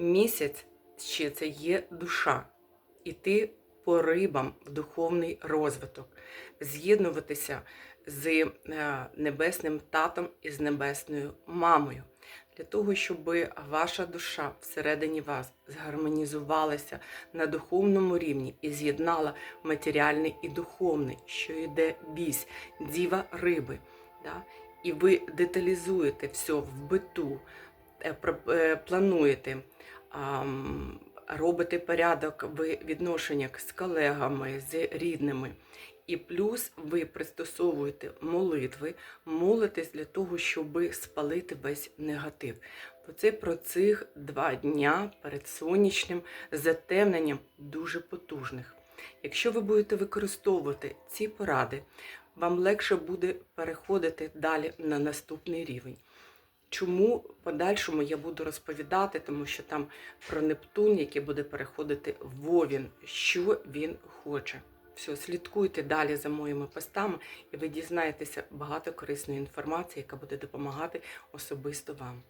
Місяць ще це є душа. Іти по рибам в духовний розвиток, з'єднуватися з е, небесним татом і з небесною мамою. Для того, щоб ваша душа всередині вас згармонізувалася на духовному рівні і з'єднала матеріальний і духовний, що йде бісь, діва риби. Да? І ви деталізуєте все в биту, плануєте, ам, робите порядок в відношеннях з колегами, з рідними. І плюс ви пристосовуєте молитви, молитесь для того, щоб спалити весь негатив. Бо це про цих два дня перед сонячним затемненням дуже потужних. Якщо ви будете використовувати ці поради, вам легше буде переходити далі на наступний рівень. Чому подальшому я буду розповідати, тому що там про Нептун, який буде переходити в Овін, що він хоче. Все, слідкуйте далі за моїми постами, і ви дізнаєтеся багато корисної інформації, яка буде допомагати особисто вам.